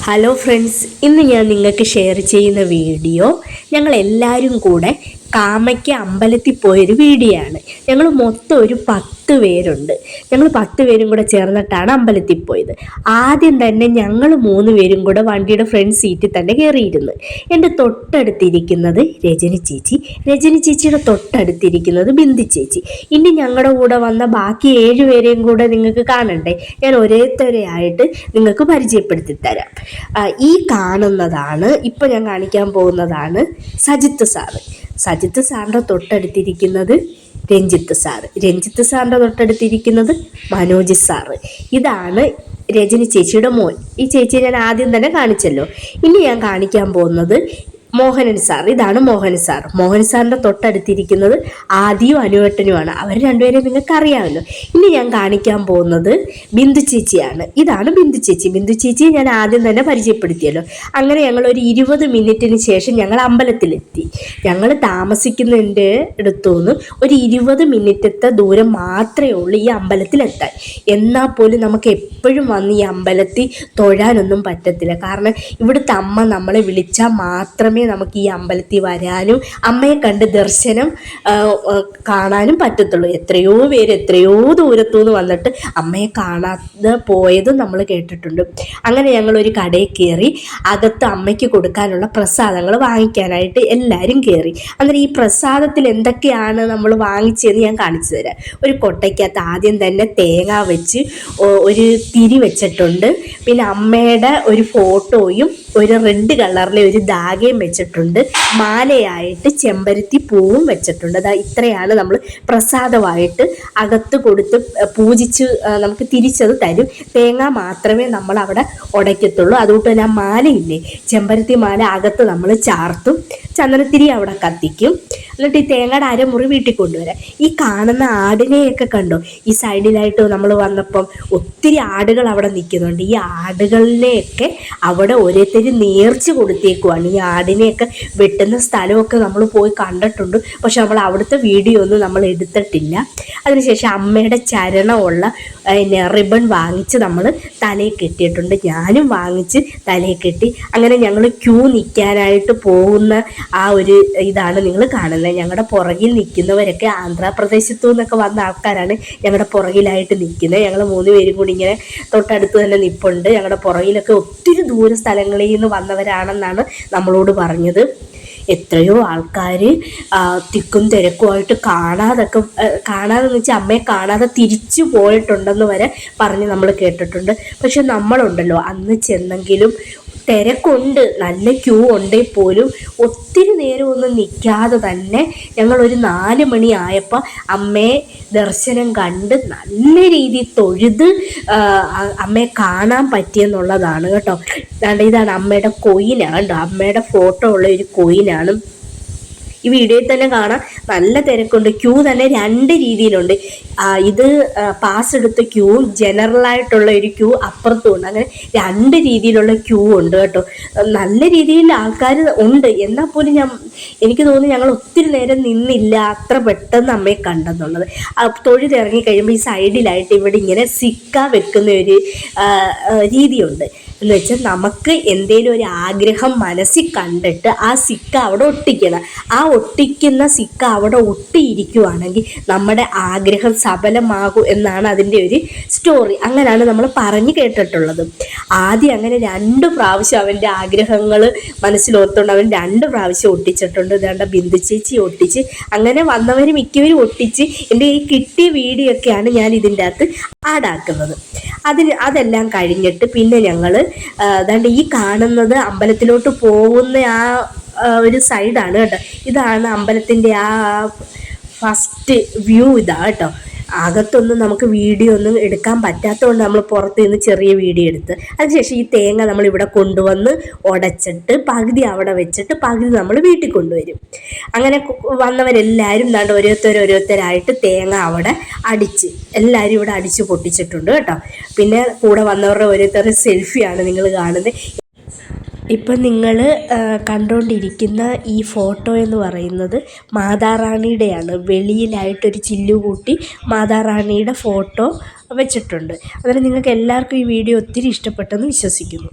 Hello friends ഇന്ന് ഞാൻ നിങ്ങൾക്ക് ഷെയർ ചെയ്യുന്ന വീഡിയോ ഞങ്ങൾ എല്ലാവരും കൂടെ കാമയ്ക്ക അമ്പലത്തിൽ പോയൊരു വീഡിയോ ആണ് ഞങ്ങൾ മൊത്തം ഒരു പത്ത് പേരുണ്ട്. ഞങ്ങൾ പത്ത് പേരും കൂടെ ചേർന്നിട്ടാണ് അമ്പലത്തിൽ പോയത്. ആദ്യം തന്നെ ഞങ്ങൾ മൂന്ന് പേരും കൂടെ വണ്ടിയുടെ ഫ്രണ്ട് സീറ്റിൽ തന്നെ കയറിയിരുന്നു. എന്റെ തൊട്ടടുത്തിരിക്കുന്നത് രജനി ചേച്ചി. രജനി ചേച്ചിയുടെ തൊട്ടടുത്തിരിക്കുന്നത് ബിന്ദു ചേച്ചി. ഇനി ഞങ്ങളുടെ കൂടെ വന്ന ബാക്കി ഏഴ് പേരെയും കൂടെ നിങ്ങൾക്ക് കാണണ്ടേ? ഞാൻ ഒരേത്തരെയായിട്ട് നിങ്ങൾക്ക് പരിചയപ്പെടുത്തി തരാം. ഈ കാണുന്നതാണ് ഇപ്പം ഞാൻ കാണിക്കാൻ പോകുന്നതാണ് സജിത്ത് സാറ്. സജിത്ത് സാറിന്റെ തൊട്ടടുത്തിരിക്കുന്നത് രഞ്ജിത്ത് സാറ്. രഞ്ജിത്ത് സാറിന്റെ തൊട്ടടുത്തിരിക്കുന്നത് മനോജ് സാറ്. ഇതാണ് രജനി ചേച്ചിയുടെ മോൻ. ഈ ചേച്ചി ഞാൻ ആദ്യം തന്നെ കാണിച്ചല്ലോ. ഇനി ഞാൻ കാണിക്കാൻ പോകുന്നത് മോഹനൻ സാർ. ഇതാണ് മോഹൻ സാർ. മോഹൻ സാറിന്റെ തൊട്ടടുത്തിരിക്കുന്നത് ആദിയും അനുവേട്ടനുമാണ്. അവർ രണ്ടുപേരെയും നിങ്ങൾക്ക് അറിയാമല്ലോ ഇനി ഞാൻ കാണിക്കാൻ പോകുന്നത് ബിന്ദു ചേച്ചിയാണ്. ഇതാണ് ബിന്ദു ചേച്ചി. ബിന്ദു ചേച്ചിയെ ഞാൻ ആദ്യം തന്നെ പരിചയപ്പെടുത്തിയല്ലോ. അങ്ങനെ ഞങ്ങൾ ഒരു ഇരുപത് മിനിറ്റിന് ശേഷം ഞങ്ങൾ അമ്പലത്തിലെത്തി. ഞങ്ങൾ താമസിക്കുന്നതിന്റെ അടുത്തുനിന്ന് ഒരു ഇരുപത് മിനിറ്റത്തെ ദൂരം മാത്രമേ ഉള്ളൂ ഈ അമ്പലത്തിലെത്താൻ. എന്നാൽ പോലും നമുക്ക് എപ്പോഴും വന്ന് ഈ അമ്പലത്തിൽ തൊഴാനൊന്നും പറ്റത്തില്ല. കാരണം ഇവിടുത്തെ അമ്മ നമ്മളെ വിളിച്ചാൽ മാത്രമേ നമുക്ക് ഈ അമ്പലത്തിൽ വരാനും അമ്മയെ കണ്ട് ദർശനം കാണാനും പറ്റത്തുള്ളൂ. എത്രയോ പേര് എത്രയോ ദൂരത്തു നിന്ന് വന്നിട്ട് അമ്മയെ കാണാതെ പോയതും നമ്മൾ കേട്ടിട്ടുണ്ട്. അങ്ങനെ ഞങ്ങൾ ഒരു കടയിൽ കയറി അകത്ത് അമ്മയ്ക്ക് കൊടുക്കാനുള്ള പ്രസാദങ്ങൾ വാങ്ങിക്കാനായിട്ട് എല്ലാവരും കയറി. അന്നേരം ഈ പ്രസാദത്തിൽ എന്തൊക്കെയാണ് നമ്മൾ വാങ്ങിച്ചതെന്ന് ഞാൻ കാണിച്ചു തരാം. ഒരു കൊട്ടയ്ക്കകത്ത് ആദ്യം തന്നെ തേങ്ങ വെച്ച് ഒരു തിരി വെച്ചിട്ടുണ്ട്. പിന്നെ അമ്മയുടെ ഒരു ഫോട്ടോയും ഒരു റെഡ് കളറിലെ ഒരു ദാഗയും വെച്ചിട്ടുണ്ട്. മാലയായിട്ട് ചെമ്പരത്തി പൂവും വെച്ചിട്ടുണ്ട്. അതാ ഇത്രയാണ് നമ്മൾ പ്രസാദമായിട്ട് അകത്ത് കൊടുത്ത് പൂജിച്ച് നമുക്ക് തിരിച്ചത് തരും. തേങ്ങ മാത്രമേ നമ്മൾ അവിടെ ഉടയ്ക്കത്തുള്ളൂ. അതുകൊണ്ട് തന്നെ ആ മാലയില്ലേ ചെമ്പരത്തി മാല അകത്ത് നമ്മൾ ചാർത്തും. ചന്ദനത്തിരി അവിടെ കത്തിക്കും. എന്നിട്ട് ഈ തേങ്ങയുടെ അരമുറി വീട്ടിൽ കൊണ്ടുവരാം. ഈ കാണുന്ന ആടിനെയൊക്കെ കണ്ടോ? ഈ സൈഡിലായിട്ട് നമ്മൾ വന്നപ്പം ഒത്തിരി ആടുകൾ അവിടെ നിൽക്കുന്നുണ്ട്. ഈ ആടുകളിനെയൊക്കെ അവിടെ ഓരോരുത്തർ നേർച്ച കൊടുത്തേക്കുവാണ്. ഈ ആടിനെയൊക്കെ വെട്ടുന്ന സ്ഥലമൊക്കെ നമ്മൾ പോയി കണ്ടിട്ടുണ്ട്. പക്ഷെ നമ്മൾ അവിടുത്തെ വീഡിയോ ഒന്നും നമ്മൾ എടുത്തിട്ടില്ല. അതിനുശേഷം അമ്മയുടെ ചരണമുള്ള റിബൺ വാങ്ങിച്ച് നമ്മൾ തലയിൽ കെട്ടിയിട്ടുണ്ട്. ഞാനും വാങ്ങിച്ച് തലയിൽ കെട്ടി. അങ്ങനെ ഞങ്ങൾ ക്യൂ നിൽക്കാനായിട്ട് പോകുന്ന ആ ഒരു ഇതാണ് നിങ്ങൾ കാണുന്നത്. ഞങ്ങളുടെ പുറകിൽ നിൽക്കുന്നവരൊക്കെ ആന്ധ്രാപ്രദേശത്തു നിന്നൊക്കെ വന്ന ആൾക്കാരാണ് ഞങ്ങളുടെ പുറകിലായിട്ട് നിൽക്കുന്നത്. ഞങ്ങൾ മൂന്ന് പേരും കൂടി ഇങ്ങനെ തൊട്ടടുത്ത് തന്നെ നിൽപ്പുണ്ട് ഞങ്ങളുടെ പുറകിലൊക്കെ ഒത്തിരി ദൂര സ്ഥലങ്ങളിൽ നിന്ന് വന്നവരാണെന്നാണ് നമ്മളോട് പറഞ്ഞത്. എത്രയോ ആൾക്കാർ തിക്കും തിരക്കുമായിട്ട് കാണാതൊക്കെ കാണാതെന്ന് വെച്ചാൽ അമ്മയെ കാണാതെ തിരിച്ചു പോയിട്ടുണ്ടെന്ന് വരെ പറഞ്ഞ് നമ്മൾ കേട്ടിട്ടുണ്ട്. പക്ഷെ നമ്മളുണ്ടല്ലോ അന്ന് ചെന്നെങ്കിലും തിരക്കുണ്ട്. നല്ല ക്യൂ ഉണ്ടെങ്കിൽ പോലും ഒത്തിരി നേരം ഒന്നും നിൽക്കാതെ തന്നെ ഞങ്ങളൊരു നാല് മണി ആയപ്പോൾ അമ്മയെ ദർശനം കണ്ട് നല്ല രീതിയിൽ തൊഴുത് അമ്മയെ കാണാൻ പറ്റിയെന്നുള്ളതാണ് കേട്ടോ. ഇതാണ് അമ്മയുടെ കൊയിനാണ് കേട്ടോ. അമ്മയുടെ ഫോട്ടോ ഉള്ള ഒരു കൊയിനാണ്. ഈ വീഡിയോയിൽ തന്നെ കാണാം. നല്ല തിരക്കുണ്ട്. ക്യൂ തന്നെ രണ്ട് രീതിയിലുണ്ട്. ഇത് പാസ് എടുത്ത ക്യൂ ജനറൽ ആയിട്ടുള്ള ഒരു ക്യൂ അപ്പുറത്തും ഉണ്ട് അങ്ങനെ രണ്ട് രീതിയിലുള്ള ക്യൂ ഉണ്ട് കേട്ടോ. നല്ല രീതിയിൽ ആൾക്കാർ ഉണ്ട്. എന്നാൽ പോലും ഞാൻ എനിക്ക് തോന്നുന്നു ഞങ്ങൾ ഒത്തിരി നേരം നിന്നില്ല. അത്ര പെട്ടെന്ന് അമ്മയെ കണ്ടെന്നുള്ളത്. തൊഴിലിറങ്ങി കഴിയുമ്പോൾ ഈ സൈഡിലായിട്ട് ഇവിടെ ഇങ്ങനെ സിക്ക വെക്കുന്ന ഒരു രീതിയുണ്ട്. എന്ന് വെച്ചാൽ നമുക്ക് എന്തെങ്കിലും ഒരു ആഗ്രഹം മനസ്സിൽ കണ്ടിട്ട് ആ സിക്ക അവിടെ ഒട്ടിക്കണം. ആ ഒട്ടിക്കുന്ന സിക്ക അവിടെ ഒട്ടിയിരിക്കുവാണെങ്കിൽ നമ്മുടെ ആഗ്രഹം സഫലമാകും എന്നാണ് അതിന്റെ ഒരു സ്റ്റോറി. അങ്ങനെയാണ് നമ്മൾ പറഞ്ഞു കേട്ടിട്ടുള്ളത്. ആദ്യം അങ്ങനെ രണ്ട് പ്രാവശ്യം അവന്റെ ആഗ്രഹങ്ങൾ മനസ്സിലോർത്തുകൊണ്ട് അവൻ രണ്ട് പ്രാവശ്യം ഒട്ടിച്ചിട്ടുണ്ട്. ഇതാണ്ട ബിന്ദു ചേച്ചി ഒട്ടിച്ച് അങ്ങനെ വന്നവർ മിക്കവരും ഒട്ടിച്ച് എന്റെ ഈ കിട്ടിയ വീഡിയോ ഒക്കെയാണ് ഞാൻ ഇതിന്റെ അകത്ത് ആഡാക്കുന്നത് അതിന് അതെല്ലാം കഴിഞ്ഞിട്ട് പിന്നെ ഞങ്ങൾ അതാണ്ട് ഈ കാണുന്നത് അമ്പലത്തിലോട്ട് പോകുന്ന ആ, ഒരു സൈഡാണ് കേട്ടോ. ഇതാണ് അമ്പലത്തിന്റെ ആ ഫസ്റ്റ് വ്യൂ ഇതാ കേട്ടോ. അകത്തൊന്നും നമുക്ക് വീഡിയോ ഒന്നും എടുക്കാൻ പറ്റാത്തതുകൊണ്ട് നമ്മൾ പുറത്ത് നിന്ന് ചെറിയ വീഡിയോ എടുത്ത് അതിനുശേഷം ഈ തേങ്ങ നമ്മൾ ഇവിടെ കൊണ്ടുവന്ന് ഉടച്ചിട്ട് പകുതി അവിടെ വെച്ചിട്ട് പകുതി നമ്മൾ വീട്ടിൽ കൊണ്ടുവരും. അങ്ങനെ വന്നവരെല്ലാവരും ദാണ്ട് ഓരോരുത്തർ ഓരോരുത്തരായിട്ട് തേങ്ങ അവിടെ അടിച്ച് എല്ലാവരും ഇവിടെ അടിച്ച് പൊട്ടിച്ചിട്ടുണ്ട് കേട്ടോ. പിന്നെ കൂടെ വന്നവരുടെ ഓരോരുത്തരുടെ സെൽഫിയാണ് നിങ്ങൾ കാണുന്നത്. ഇപ്പം നിങ്ങൾ കണ്ടുകൊണ്ടിരിക്കുന്ന ഈ ഫോട്ടോ എന്ന് പറയുന്നത് മാതാറാണിയുടെയാണ്. വെളിയിലായിട്ടൊരു ചില്ലു കൂട്ടി മാതാറാണിയുടെ ഫോട്ടോ വെച്ചിട്ടുണ്ട്. അന്നേരം നിങ്ങൾക്ക് എല്ലാവർക്കും ഈ വീഡിയോ ഒത്തിരി ഇഷ്ടപ്പെട്ടെന്ന് വിശ്വസിക്കുന്നു.